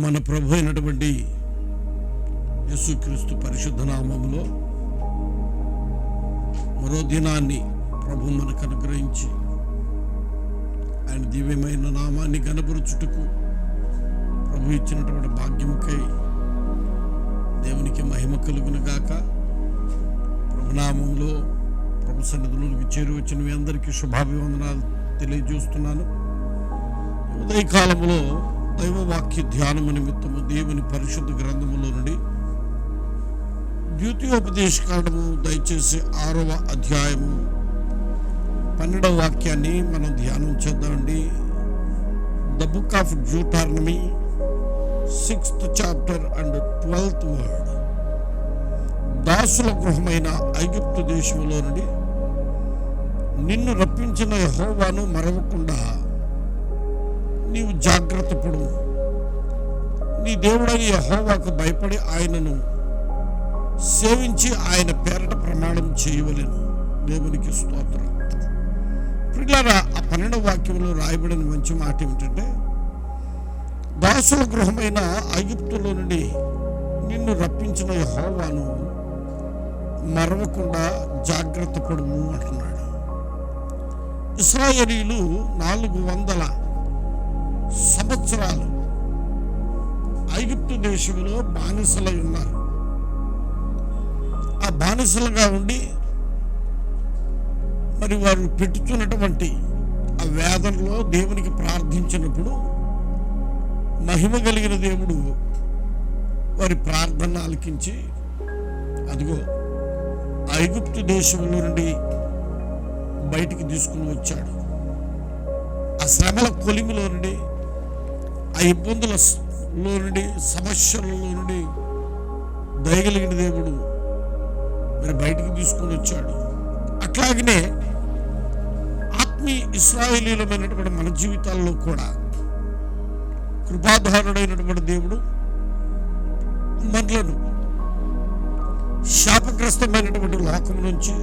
మన ప్రభు అయినటువంటి యేసుక్రీస్తు పరిశుద్ధ నామంలో మరో దినాన్ని ప్రభు మనకు అనుగ్రహించి ఆయన దివ్యమైన నామాన్ని గనపరుచుటకు ప్రభు ఇచ్చినటువంటి భాగ్యముకై దేవునికి మహిమ కలుగును గాక. ప్రభునామంలో ప్రభు సన్నిధులకు చేరి వచ్చిన మీ అందరికీ శుభాభివందనాలు తెలియజేస్తున్నాను. ఉదయకాలంలో దైవవాక్య ధ్యానము నిమిత్తము దేవుని పరిశుద్ధ గ్రంథములో నుండి ద్వితీయోపదేశ కాండము దయచేసి ఆరవ అధ్యాయము పన్నెండవ వాక్యాన్ని మనం ధ్యానం చేద్దామండి. The book of Deuteronomy sixth chapter and twelfth word దాసుల గృహమైన ఐగుప్తు దేశంలో నుండి నిన్ను రప్పించిన యెహోవాను మరవకుండా నీవు జాగ్రత్త పడు. నీ దేవుడైన యహోవాకు భయపడి ఆయనను సేవించి ఆయన పేరట ప్రమాణం చేయవలెను. దేవునికి స్తోత్రం. పిల్లరా ఆ పన్నెండవ వాక్యంలో రాయబడిన మంచి మాట ఏమిటంటే దాసుల గృహమైన ఐగుప్తులో నుండి నిన్ను రప్పించిన యెహోవాను మరవకుండా జాగ్రత్త పడుము అంటున్నాడు. ఇస్రాయేలీలు నాలుగు వందల సంవత్సరాలు. ఐగుప్తు దేశంలో బానిసలై ఉన్నారు. ఆ బానిసలుగా ఉండి మరి వారు పెట్టుతున్నటువంటి ఆ వేదనలో దేవునికి ప్రార్థించినప్పుడు మహిమ కలిగిన దేవుడు వారి ప్రార్థన ఆలకించి అదిగో ఐగుప్తు దేశంలో నుండి బయటికి తీసుకుని వచ్చాడు. ఆ శ్రమల కొలిమిలో నుండి ఆ ఇబ్బందుల నుండి సమస్యలలో నుండి దయగలిగిన దేవుడు మరి బయటికి తీసుకొని వచ్చాడు. అట్లాగనే ఆత్మీయ ఇస్రాయేలీలమైనటువంటి మన జీవితాల్లో కూడా కృపాధారుడైనటువంటి దేవుడు మనలను శాపగ్రస్తమైనటువంటి లోకం నుంచి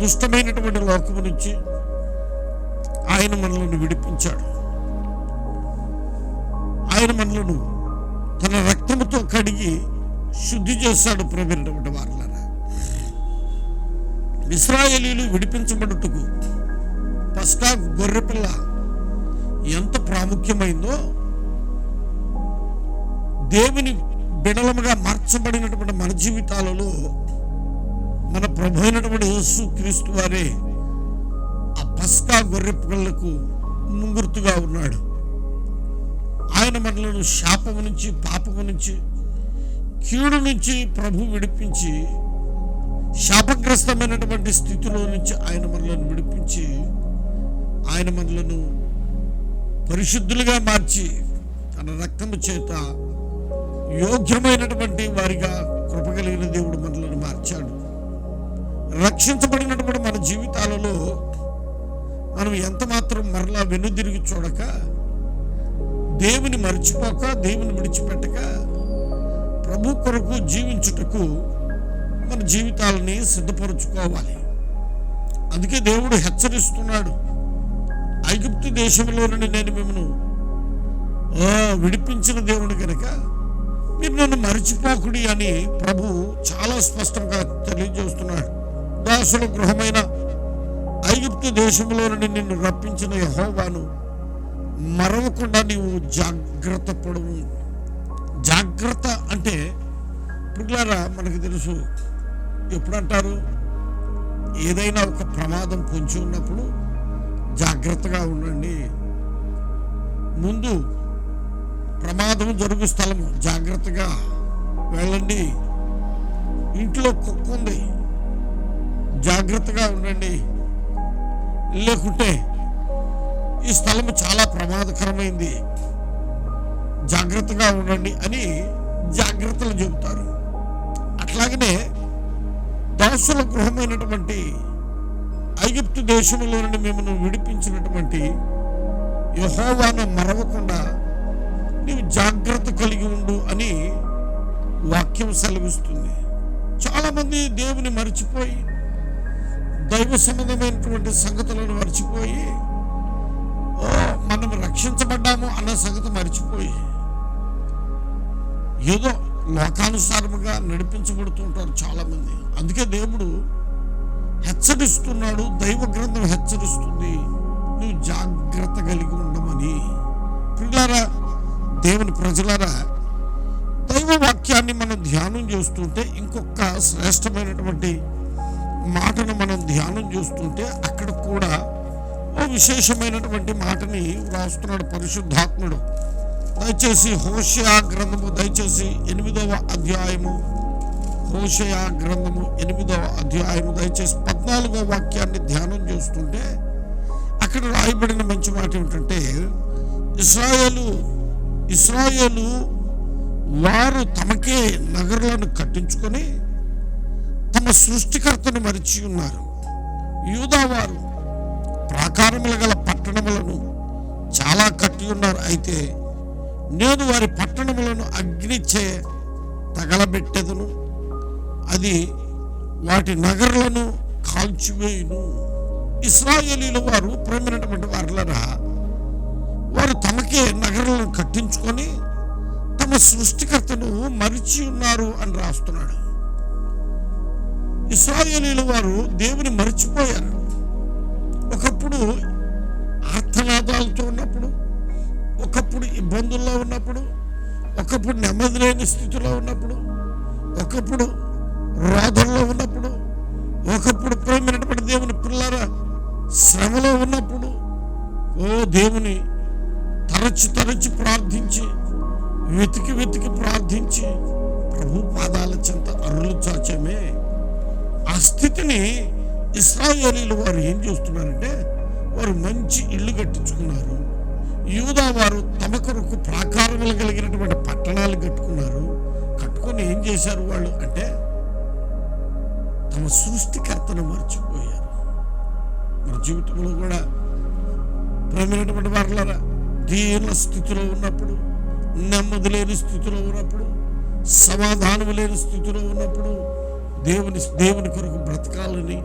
దుష్టమైనటువంటి లోకము నుంచి ఆయన మనలను విడిపించాడు. ఆయన మనలను తన రక్తముతో కడిగి శుద్ధి చేశాడు ప్రవీణటువంటి వారులరా. ఇస్రాయేలీలు విడిపించబడుటకు పస్కా గొర్రెపిల్ల ఎంత ప్రాముఖ్యమైందో దేవుని బిడలముగా మార్చబడినటువంటి మన జీవితాలలో మన ప్రభు అయినటువంటి యేసు క్రీస్తు వారే ఆ పస్కా గొర్రె పిల్లలకు ముంగుర్తుగా ఉన్నాడు. ఆయన మనలను శాపము నుంచి పాపము నుంచి కీడు నుంచి ప్రభు విడిపించి శాపగ్రస్తమైనటువంటి స్థితిలో నుంచి ఆయన మనలను విడిపించి ఆయన మనలను పరిశుద్ధులుగా మార్చి తన రక్తము చేత యోగ్యమైనటువంటి వారిగా కృపగలిగిన దేవుడు మనలను మార్చాడు. రక్షించబడినటువంటి మన జీవితాలలో మనం ఎంత మాత్రం మరలా వెనుదిరిగి చూడక దేవుని మర్చిపోక దేవుని విడిచిపెట్టక ప్రభు కొరకు జీవించుటకు మన జీవితాలని సిద్ధపరచుకోవాలి. అందుకే దేవుడు హెచ్చరిస్తున్నాడు. ఐగుప్తు దేశంలో నుండి నేను మిమ్మను విడిపించిన దేవుడు కనుక మీరు నన్ను మరిచిపోకుడి అని ప్రభు చాలా స్పష్టంగా తెలియజేస్తున్నాడు. దాసుల గృహమైన ఐగుప్తు దేశంలో నుండి నిన్ను రప్పించిన యహోవాను మరవకుండా నీవు జాగ్రత్త పడవు. జాగ్రత్త అంటే పిల్లరా మనకు తెలుసు ఎప్పుడంటారు? ఏదైనా ఒక ప్రమాదం పొంచి ఉన్నప్పుడు జాగ్రత్తగా ఉండండి. ముందు ప్రమాదం జరుగు స్థలము జాగ్రత్తగా వెళ్ళండి. ఇంట్లో కుక్క ఉంది జాగ్రత్తగా ఉండండి. లేకుంటే ఈ స్థలం చాలా ప్రమాదకరమైంది. జాగ్రత్తగా ఉండండి అని జాగ్రత్తలు చెబుతారు. అట్లాగనే దాసుల గృహమైనటువంటి ఐగిప్తు దేశంలో నుండి మిమ్మల్ని విడిపించినటువంటి యహోవాను మరవకుండా నీవు జాగ్రత్త కలిగి ఉండు అని వాక్యం సెలవిస్తుంది. చాలామంది దేవుని మర్చిపోయి దైవ సంబంధమైనటువంటి సంగతులను మర్చిపోయి మనం రక్షించబడ్డాము అన్న సంగతి మర్చిపోయి ఏదో లోకానుసారముగా నడిపించబడుతుంటారు చాలామంది. అందుకే దేవుడు హెచ్చరిస్తున్నాడు దైవ గ్రంథం హెచ్చరిస్తుంది నువ్వు జాగ్రత్త కలిగి ఉండమని. పిల్లారా దేవుని ప్రజలారా దైవ వాక్యాన్ని మనం ధ్యానం చేస్తుంటే ఇంకొక శ్రేష్టమైనటువంటి మాటను మనం ధ్యానం చేస్తుంటే అక్కడ కూడా విశేషమైనటువంటి మాటని రాస్తున్నాడు పరిశుద్ధాత్ముడు. దయచేసి హోషయా గ్రంథము దయచేసి ఎనిమిదవ అధ్యాయము. హోషయా గ్రంథము ఎనిమిదవ అధ్యాయము. దయచేసి పద్నాలుగవ వాక్యాన్ని ధ్యానం చేస్తుంటే అక్కడ రాయబడిన మంచి మాట ఏమిటంటే ఇస్రాయేలు ఇస్రాయేలు వారు తమకే నగరాలను కట్టించుకొని తమ సృష్టికర్తను మరిచి ఉన్నారు. యూదావారు ప్రాకారములు గల పట్టణములను చాలా కట్టి ఉన్నారు. అయితే నేను వారి పట్టణములను అగ్నిచే తగలబెట్టెదను. అది వాటి నగరులను కాల్చివేయును. ఇస్రాయేలీల వారు ప్రేమైనటువంటి వారులరా వారు తమకే నగరాలను కట్టించుకొని తమ సృష్టికర్తను మరిచి ఉన్నారు అని రాస్తున్నాడు. ఇస్రాయేలీల వారు దేవుని మరిచిపోయారు. ఒకప్పుడు ఆర్తనాదాలతో ఉన్నప్పుడు ఒకప్పుడు ఇబ్బందుల్లో ఉన్నప్పుడు ఒకప్పుడు నెమ్మది లేని స్థితిలో ఉన్నప్పుడు ఒకప్పుడు రోధంలో ఉన్నప్పుడు ఒకప్పుడు ప్రేమైనటువంటి దేవుని పిల్లల శ్రమలో ఉన్నప్పుడు ఓ దేవుని తరచి తరచి ప్రార్థించి వెతికి వెతికి ప్రార్థించి ప్రభు పాదాల చెంత అరులు చాచమే. ఆ స్థితిని ఇస్రాయేలీలు వారు ఏం చేస్తున్నారంటే వారు మంచి ఇల్లు కట్టించుకున్నారు. యూదా వారు తమ కొరకు ప్రాకారములు కలిగినటువంటి పట్టణాలు కట్టుకున్నారు. కట్టుకొని ఏం చేశారు వాళ్ళు అంటే తమ సృష్టికర్తను మర్చిపోయారు. మన జీవితంలో కూడా ప్రేమైనటువంటి వారులరా దీన స్థితిలో ఉన్నప్పుడు నెమ్మది లేని స్థితిలో ఉన్నప్పుడు సమాధానం లేని స్థితిలో ఉన్నప్పుడు దేవుని దేవుని కొరకు బ్రతకాలని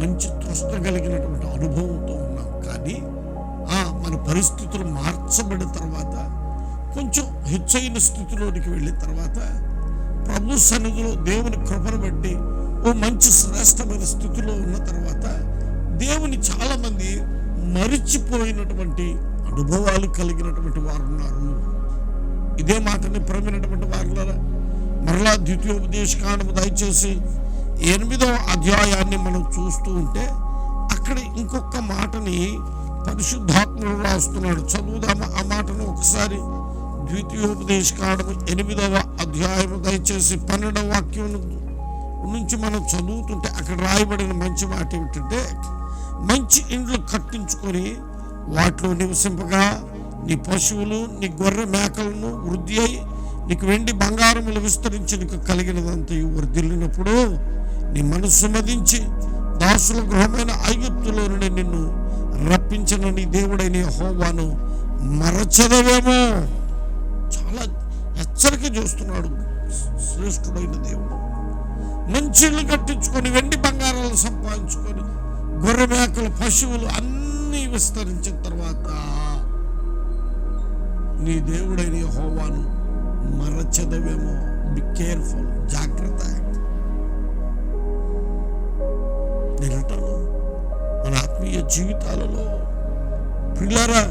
మంచి తృష్ణ కలిగినటువంటి అనుభవంతో ఉన్నాం. కానీ ఆ మన పరిస్థితులు మార్చబడిన తర్వాత కొంచెం హెచ్చైన స్థితిలోనికి వెళ్ళిన తర్వాత ప్రభు సన్నిధిలో దేవుని కృపను బట్టి ఓ మంచి శ్రేష్టమైన స్థితిలో ఉన్న తర్వాత దేవుని చాలామంది మరిచిపోయినటువంటి అనుభవాలు కలిగినటువంటి వారు ఉన్నారు. ఇదే మాటని ప్రమినటువంటి వారులారా మరలా ద్వితీయోపదేశ ద్వితీయోపదేశకాండము దయచేసి ఎనిమిదవ అధ్యాయాన్ని మనం చూస్తూ ఉంటే అక్కడ ఇంకొక మాటని పరిశుద్ధాత్ముడు రాస్తున్నాడు. చదువుదామా ఆ మాటను ఒకసారి. ద్వితీయోపదేశకాండము ఎనిమిదవ అధ్యాయం దయచేసి పన్నెండవ వాక్యం నుంచి మనం చదువుతుంటే అక్కడ రాయబడిన మంచి మాట ఏమిటంటే మంచి ఇండ్లు కట్టించుకొని వాటిలో నివసింపగా నీ పశువులు నీ గొర్రె మేకలను వృద్ధి అయి నీకు వెండి బంగారములు విస్తరించి నీకు కలిగినదంతయు వర్ధిల్లినప్పుడు నీ మనస్సు మదించి దాసుల గృహమైన ఐగుప్తులో నుండి నిన్ను రప్పించిన నీ దేవుడైన హోవాను మరచదవేమో. చాలా హెచ్చరిక చేస్తున్నాడు శ్రేష్ఠుడైన దేవుడు. మంచి ఇల్లు కట్టించుకొని వెండి బంగారాలు సంపాదించుకొని గొర్రె మేకలు పశువులు అన్నీ విస్తరించిన తర్వాత నీ దేవుడైన హోవాను మరచదవేమో. బి కేర్ఫుల్ జాగ్రత్త నేను మన ఆత్మీయ జీవితాలలో పిల్లరా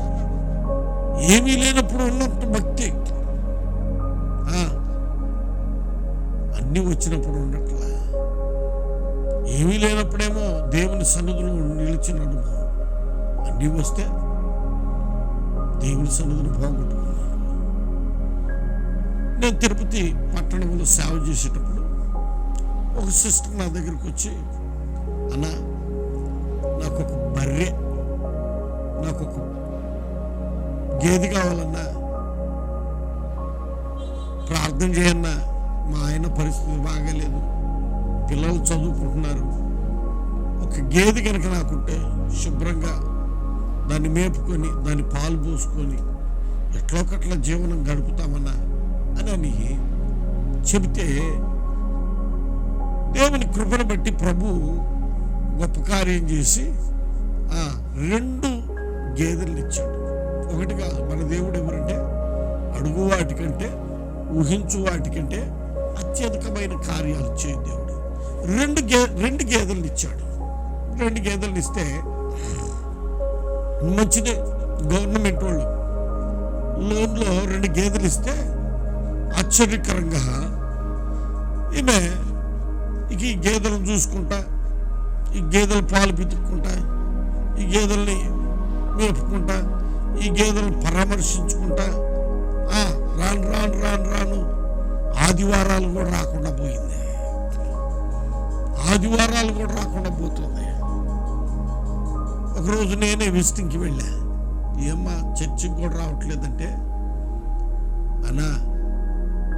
ఏమీ లేనప్పుడు ఉన్నట్టు భక్తి. అన్నీ వచ్చినప్పుడు ఉన్నట్లా. ఏమీ లేనప్పుడేమో దేవుని సన్నిధిలో నిలిచిన అనుభవం అన్నీ వస్తే దేవుని సన్నిధిని పోగొట్టుకున్నాను నేను తిరుపతి పట్టణంలో సేవ చేసేటప్పుడు ఒక సిస్టర్ నా దగ్గరికి వచ్చి అన్న నాకు ఒక బర్రె నాకు ఒక గేదె కావాలన్నా ప్రార్థన చేయన్నా మా ఆయన పరిస్థితి బాగాలేదు. పిల్లలు చదువుకుంటున్నారు. ఒక గేదె కనుక నాకుంటే శుభ్రంగా దాన్ని మేపుకొని దాన్ని పాలు పోసుకొని ఎట్లొకట్ల జీవనం గడుపుతామన్నా అని అని చెబితే దేవుని కృపను బట్టి ప్రభు గొప్ప కార్యం చేసి ఆ రెండు గేదెలు ఇచ్చాడు. ఒకటి కాదు మన దేవుడు ఎవరంటే అడుగు వాటికంటే ఊహించు వాటికంటే అత్యధికమైన కార్యాలు చేయ దేవుడు. రెండు గే రెండు గేదెలను ఇచ్చాడు. రెండు గేదెలను ఇస్తే మంచిదే గవర్నమెంట్ వాళ్ళు లోన్లో రెండు గేదెలు ఇస్తే ఆశ్చర్యకరంగా ఈమె ఇక ఈ గేదెలను చూసుకుంటా ఈ గేదెల పాలు పితుక్కుంటా ఈ గేదెల్ని మేపుకుంటా ఈ గేదెలను పరామర్శించుకుంటా రాను రాను రాను రాను ఆదివారాలు కూడా రాకుండా పోయింది. ఆదివారాలు కూడా రాకుండా పోతుంది. ఒకరోజు నేనే విజిటింగ్కి వెళ్ళా. ఏమ్మా చర్చికి కూడా రావట్లేదంటే? అన్నా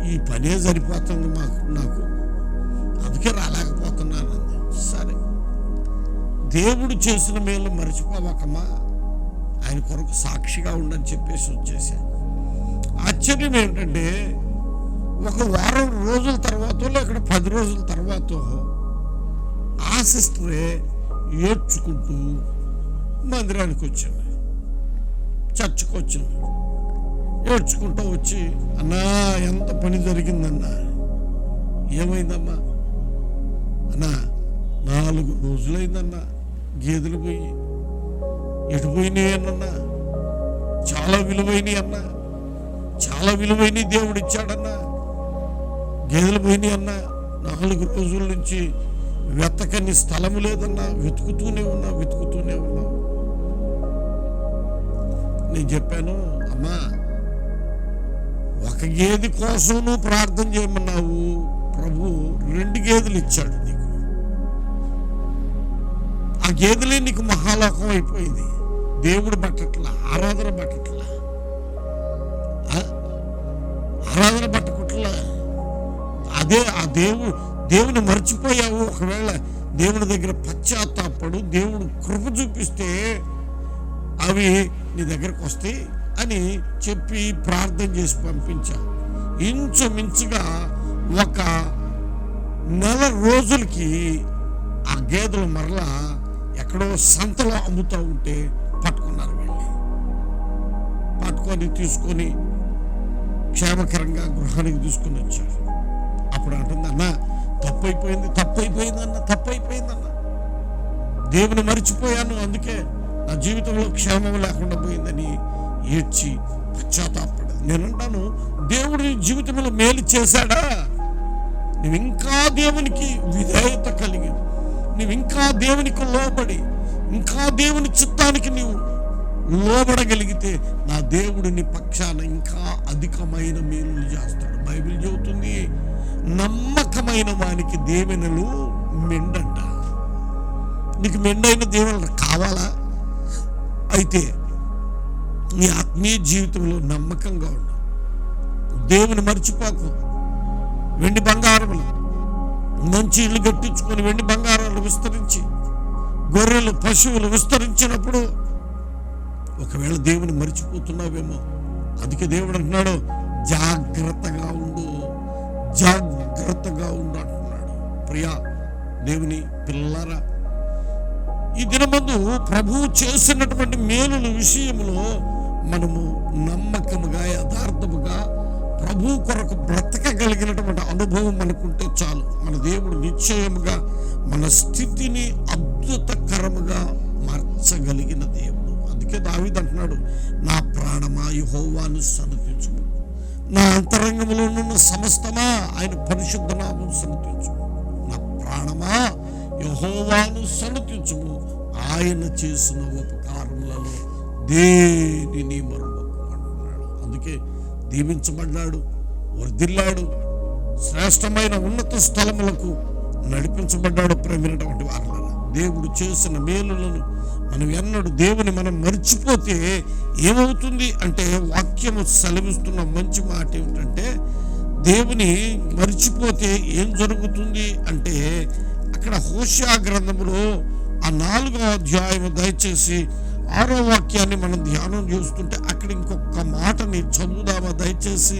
ఈ పనే సరిపోతుంది మాకు నాకు. అందుకే రాలేక దేవుడు చేసిన మేలు మర్చిపోవాకమ్మా. ఆయన కొరకు సాక్షిగా ఉండని చెప్పేసి వచ్చేసాను ఆశ్చర్యం ఏంటంటే ఒక వారం రోజుల తర్వాత లేక పది రోజుల తర్వాత ఆ సిస్టరే ఏడ్చుకుంటూ మందిరానికి వచ్చింది చర్చకు వచ్చింది ఏడ్చుకుంటూ వచ్చి అన్నా ఎంత పని జరిగిందన్నా? ఏమైందమ్మా? అన్నా నాలుగు రోజులైందన్నా. గేదెలు పోయి ఎటు పోయినాయి అన్నా చాలా విలువైనవి అన్నా. చాలా విలువైనవి దేవుడు ఇచ్చాడన్నా. గేదెలు పోయినాయి అన్నా. నాలుగు రోజుల నుంచి వెతకని స్థలము లేదన్నా. వెతుకుతూనే ఉన్నా వెతుకుతూనే ఉన్నా. నేను చెప్పాను అమ్మా ఒక గేదె కోసం నువ్వు ప్రార్థన చేయమన్నావు. ప్రభు రెండు గేదెలు ఇచ్చాడు నీకు. గేదెలే నీకు మహాలోకం అయిపోయింది. దేవుడు బట్టట్ల ఆరాధన పట్టట్ల ఆరాధన పట్టకుట్ల అదే ఆ దేవు దేవుని మర్చిపోయావు. ఒకవేళ దేవుని దగ్గర పశ్చాత్తాపడు దేవుడు కృప చూపిస్తే అవి నీ దగ్గరకు వస్తాయి అని చెప్పి ప్రార్థన చేసి పంపించా. ఇంచుమించుగా ఒక నెల రోజులకి ఆ గేదెలు మరలా ఎక్కడో సంతలో అమ్ముతూ ఉంటే పట్టుకున్నారు వెళ్ళి. పట్టుకొని తీసుకొని క్షేమకరంగా గృహానికి తీసుకొని వచ్చారు. అప్పుడు అంటుంది అన్న తప్పైపోయింది అయిపోయింది తప్పు అన్న దేవుని మర్చిపోయాను అందుకే నా జీవితంలో క్షేమం లేకుండా పోయిందని ఏడ్చి పశ్చాత్తాపడదు నేనంటాను దేవుడు జీవితంలో మేలు చేశాడా? నువ్వు ఇంకా దేవునికి విధేయత కలిగి నువ్వు ఇంకా దేవునికి లోబడి ఇంకా దేవుని చిత్తానికి నీవు లోబడగలిగితే నా దేవుడిని పక్షాన ఇంకా అధికమైన మేలులు చేస్తాడు. బైబిల్ చెబుతుంది నమ్మకమైన వానికి దేవెనలు మెండంట. నీకు మెండైన దేవుళ్ళు కావాలా? అయితే నీ ఆత్మీయ జీవితంలో నమ్మకంగా ఉండు. దేవుని మర్చిపోకు. వెండి బంగారములు మంచి ఇల్లు కట్టించుకొని వెండి బంగారాలు విస్తరించి గొర్రెలు పశువులు విస్తరించినప్పుడు ఒకవేళ దేవుని మర్చిపోతున్నావేమో అందుకే దేవుడు అంటున్నాడు జాగ్రత్తగా ఉండు జాగ్రత్తగా ఉండు అంటున్నాడు. ప్రియా దేవుని పిల్లరా ఈ దినమందు ప్రభువు చేసినటువంటి మేలుల విషయంలో మనము నమ్మకముగా యథార్థముగా ప్రభు కొరకు బ్రతకగలిగినటువంటి అనుభవం మనకుంటే చాలు. మన దేవుడు నిశ్చయముగా మన స్థితిని అద్భుతకరముగా మార్చగలిగిన దేవుడు. అందుకే దావీదు అంటున్నాడు నా ప్రాణమా యహోవాను సన్నతించు నా అంతరంగంలో ఉన్న సమస్తమా ఆయన పరిశుద్ధ నామం సన్నతించు నా ప్రాణమా యహోవాను సన్నతించుము ఆయన చేసిన ఉపకారములలో దేనిని మరొక అంటున్నాడు. అందుకే దీవించబడ్డాడు వర్ధిల్లాడు శ్రేష్టమైన ఉన్నత స్థలములకు నడిపించబడ్డాడు ప్రేమైనటువంటి వారు దేవుడు చేసిన మేలులను మనం ఎన్నడు దేవుని మనం మర్చిపోతే ఏమవుతుంది అంటే వాక్యము సెలవిస్తున్న మంచి మాట ఏమిటంటే దేవుని మర్చిపోతే ఏం జరుగుతుంది అంటే అక్కడ హోషా గ్రంథములో ఆ నాలుగో అధ్యాయం దయచేసి ఆరో వాక్యాన్ని మనం ధ్యానం చేస్తుంటే అక్కడ ఇంకొక మాట మాటని చదువుదామా దయచేసి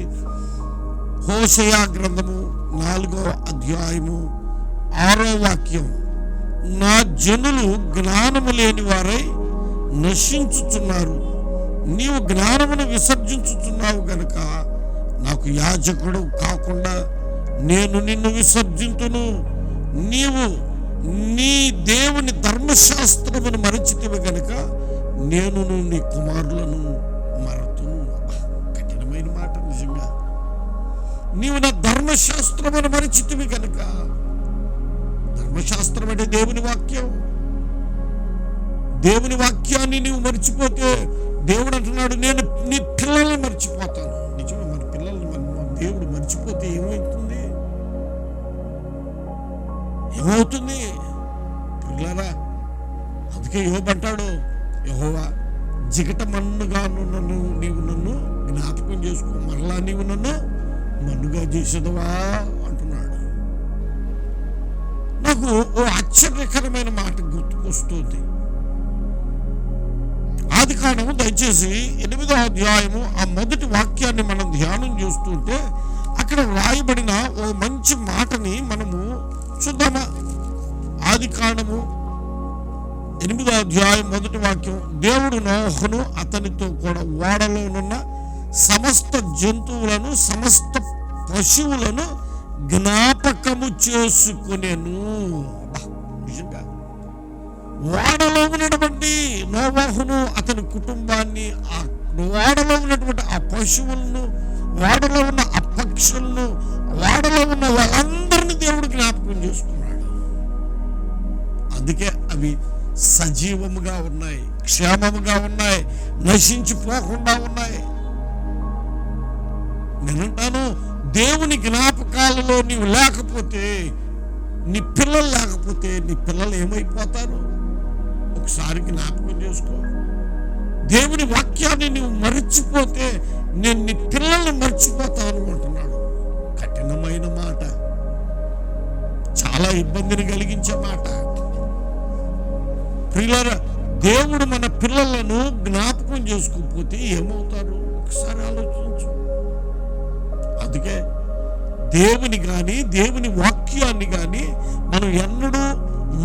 హోషయా గ్రంథము నాలుగో అధ్యాయము ఆరో వాక్యం నా జనులు జ్ఞానము లేని వారై నశించుచున్నారు. నీవు జ్ఞానమును విసర్జించుతున్నావు గనుక నాకు యాజకుడు కాకుండా నేను నిన్ను విసర్జింతును. నీవు నీ దేవుని ధర్మశాస్త్రమును మరచితివి గనుక నేను నీ కుమారులను నిజంగా. నీవు నా ధర్మశాస్త్రమును మరిచితివి కనుక ధర్మశాస్త్రం అంటే దేవుని వాక్యం. దేవుని వాక్యాన్ని నీవు మర్చిపోతే దేవుడు అంటున్నాడు నేను నీ పిల్లల్ని మర్చిపోతాను. నిజమే మన పిల్లల్ని మన దేవుడు మర్చిపోతే ఏమవుతుంది? ఏమవుతుంది? పిల్లరా అందుకే యోబంటాడు యహోవా జిగటమన్నుగా నన్ను నీవు నన్ను జ్ఞాపకం చేసుకో మరలా నీవు నన్ను మన్నుగా చేసేదవా అంటున్నాడు. నాకు ఓ ఆశ్చర్యకరమైన మాట గుర్తుకొస్తుంది. ఆది కాండము దయచేసి ఎనిమిదో అధ్యాయము ఆ మొదటి వాక్యాన్ని మనం ధ్యానం చేస్తుంటే అక్కడ వ్రాయబడిన ఓ మంచి మాటని మనము చూద్దామా? ఆది కాండము ఎనిమిదో అధ్యాయం మొదటి వాక్యం దేవుడు నోహను అతనితో కూడా ఓడలోనున్న సమస్త జంతువులను సమస్త పశువులను జ్ఞాపకము చేసుకునేను. నిజంగా. ఓడలో ఉన్నటువంటి నోవాహును అతని కుటుంబాన్ని ఆ ఓడలో ఉన్నటువంటి ఆ పశువులను ఓడలో ఉన్న ఆ పక్షులను ఓడలో ఉన్న వాళ్ళందరినీ దేవుడు జ్ఞాపకం చేసుకున్నాడు. అందుకే అవి సజీవముగా ఉన్నాయి క్షేమముగా ఉన్నాయి నశించిపోకుండా ఉన్నాయి. నేనంటాను దేవుని జ్ఞాపకాలలో నీవు లేకపోతే నీ పిల్లలు లేకపోతే నీ పిల్లలు ఏమైపోతారు? ఒకసారి జ్ఞాపకం చేసుకో. దేవుని వాక్యాన్ని నువ్వు మర్చిపోతే నేను నీ పిల్లల్ని మర్చిపోతాను అంటున్నాడు. కఠినమైన మాట. చాలా ఇబ్బందిని కలిగించే మాట. ప్రియులారా దేవుడు మన పిల్లలను జ్ఞాపకం చేసుకోకపోతే ఏమవుతారు ఒకసారి ఆలోచించు. అందుకే దేవుని కానీ దేవుని వాక్యాన్ని కానీ మనం ఎన్నడూ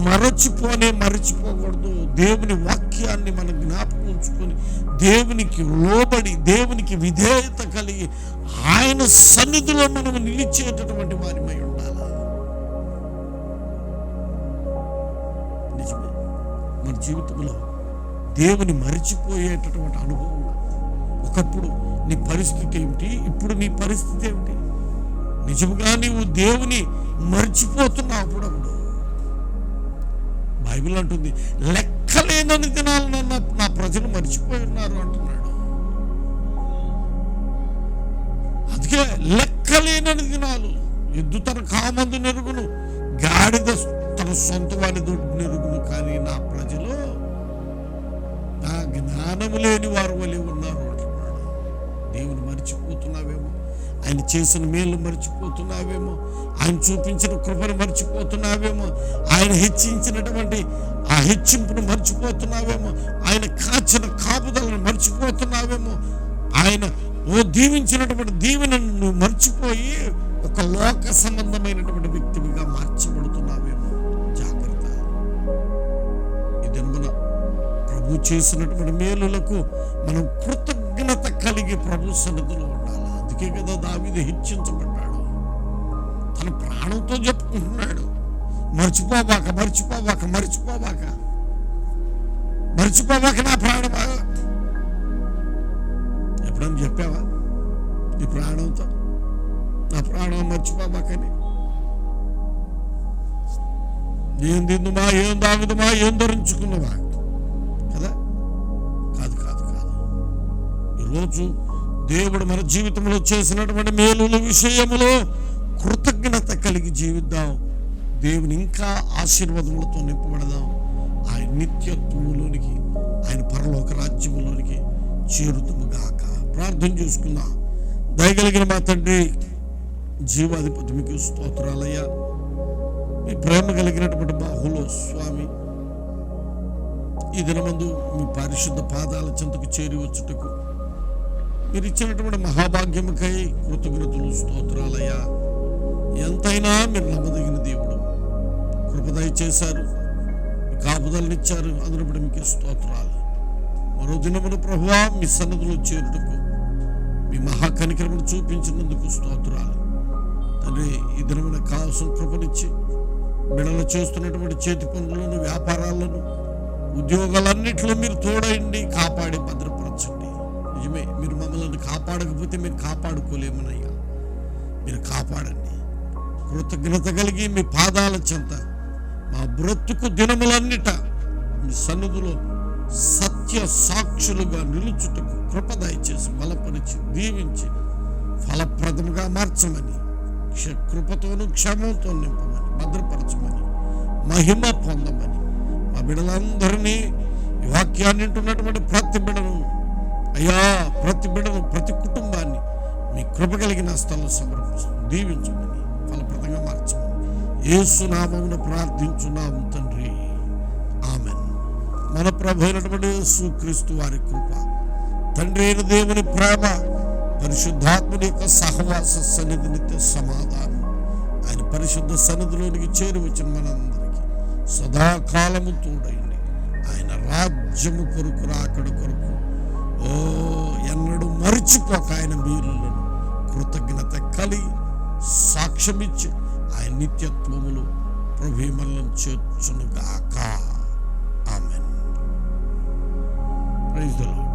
మరచిపోనే మరచిపోకూడదు. దేవుని వాక్యాన్ని మనం జ్ఞాపకం ఉంచుకొని దేవునికి లోబడి దేవునికి విధేయత కలిగి ఆయన సన్నిధిలో మనం నిలిచేటటువంటి వారి మన జీవితంలో దేవుని మరిచిపోయేటటువంటి అనుభవం ఒకప్పుడు నీ పరిస్థితి ఏమిటి? ఇప్పుడు నీ పరిస్థితి ఏమిటి? నిజముగా నీవు దేవుని మర్చిపోతున్నావు అప్పుడప్పుడు. బైబిల్ అంటుంది లెక్కలేనని దినాలు నా ప్రజలు మర్చిపోయి ఉన్నారు అంటున్నాడు. అందుకే లెక్కలేనని దినాలు ఎద్దు తన కామందు నెరుగును గాడిద తన సొంత వాడి దొడ్డు కానీ నా ప్రజలు నా జ్ఞానము లేని వారు వలె ఉన్నారు అంటున్నాడు. దేవుని మర్చిపోతున్నావేమో? ఆయన చేసిన మేలు మర్చిపోతున్నావేమో? ఆయన చూపించిన కృపను మర్చిపోతున్నావేమో? ఆయన హెచ్చించినటువంటి ఆ హెచ్చింపును మర్చిపోతున్నావేమో? ఆయన కాచిన కాపుదలను మర్చిపోతున్నావేమో? ఆయన ఓ దీవించినటువంటి దీవెనను నువ్వు మర్చిపోయి ఒక లోక సంబంధమైనటువంటి వ్యక్తివిగా మార్చబడుతున్నావేమో జాగ్రత్త. ఇదను మన ప్రభు చేసినటువంటి మేలులకు మనం కృతజ్ఞత కలిగి ప్రభు సన్నిధిలో ఉండాలి? అందుకే కదా దావిది హెచ్చించబడ్డాడు. తన ప్రాణంతో చెప్పుకుంటున్నాడు మర్చిపోబాక మర్చిపోబాక మర్చిపోబాక మర్చిపోబాక నా ప్రాణమా ఎప్పుడన్నా చెప్పావా? నీ ప్రాణంతో? నా ప్రాణం మర్చిపోబాకని ఏం తిందుమా ఏం తాగుదుమా ఏం ధరించుకున్నావా కదా? కాదు కాదు కాదు. ఈరోజు దేవుడు మన జీవితంలో చేసినటువంటి మేలుల విషయములో కృతజ్ఞత కలిగి జీవిద్దాం. దేవుని ఇంకా ఆశీర్వాదములతో నింపబడదాం. ఆయన నిత్యత్వములోనికి ఆయన పరలోక రాజ్యములోనికి చేరుతుము గాక. ప్రార్థన చేసుకుందాం. దయగలిగిన మా తండ్రి జీవాధిపతి మీకు స్తోత్రాలయ్యా. మీ ప్రేమ కలిగినటువంటి బాహులో స్వామి ఈ దినమందు మీ పరిశుద్ధ పాదాల చెంతకు చేరి వచ్చుటకు మీరు ఇచ్చినటువంటి మహాభాగ్యముకై కృతజ్ఞతలు స్తోత్రాలయ్యా. ఎంతైనా మీరు నమ్మదగిన దేవుడు. కృపదయ చేశారు కాపుదలనిచ్చారు అందులో మీకు స్తోత్రాలు. మరో దినమున ప్రభువా మీ సన్నదులు చేరుటకు మీ మహాకనికరమును చూపించినందుకు స్తోత్రాలు. తండ్రి ఈ దినమున కావాల్సిన కృపనిచ్చి బిడలు చేస్తున్నటువంటి చేతి పనులను వ్యాపారాలను ఉద్యోగాలన్నింటిలో మీరు తోడయండి కాపాడి భద్రపరచండి. నిజమే మీరు మమ్మల్ని కాపాడకపోతే మీరు కాపాడుకోలేమనయ్యా. మీరు కాపాడండి. కృతజ్ఞత కలిగి మీ పాదాల చెంత మా బ్రతుకు దినములన్నిట మీ సన్నిధిలో సత్య సాక్షులుగా నిలుచుటకు కృప దయచేసి బలపరిచి దీవించి ఫలప్రదముగా మార్చమని కృపతోను క్షమంతో నింపమని భద్రపరచమని మహిమ పొందమని మా బిడ్డలందరినీ ఈ వాక్యాన్ని ఉంటున్నటువంటి ప్రతి బిడ్డను అయ్యా ప్రతి బిడ్డను ప్రతి కుటుంబాన్ని మీ కృప కలిగిన స్థలం సమర్పిస్తూ దీవించమని ఫలప్రదంగా మార్చమని ఏసునామమున ప్రార్థించున్నాము తండ్రి. ఆమెన్. మన ప్రభు అయినటువంటి యేసుక్రీస్తు వారి కృప తండ్రి అయిన దేవుని ప్రేమ పరిశుద్ధాత్మని యొక్క సహవాస సన్నిధి నిత్య సమాధానం. ఆయన పరిశుద్ధ సన్నిధిలోనికి చేరువచ్చిన మనందరికీ. సదాకాలము తోడైంది ఆయన రాజ్యము కొరకు రాకడ కొరకు. ఓ ఎన్నడూ మరిచిపోక ఆయన మీరులను కృతజ్ఞత కలిగి సాక్ష్యమిచ్చి ఆయన నిత్యత్వములు ప్రభీమలను చేర్చునుగాక. ఆమెన్. Praise the Lord.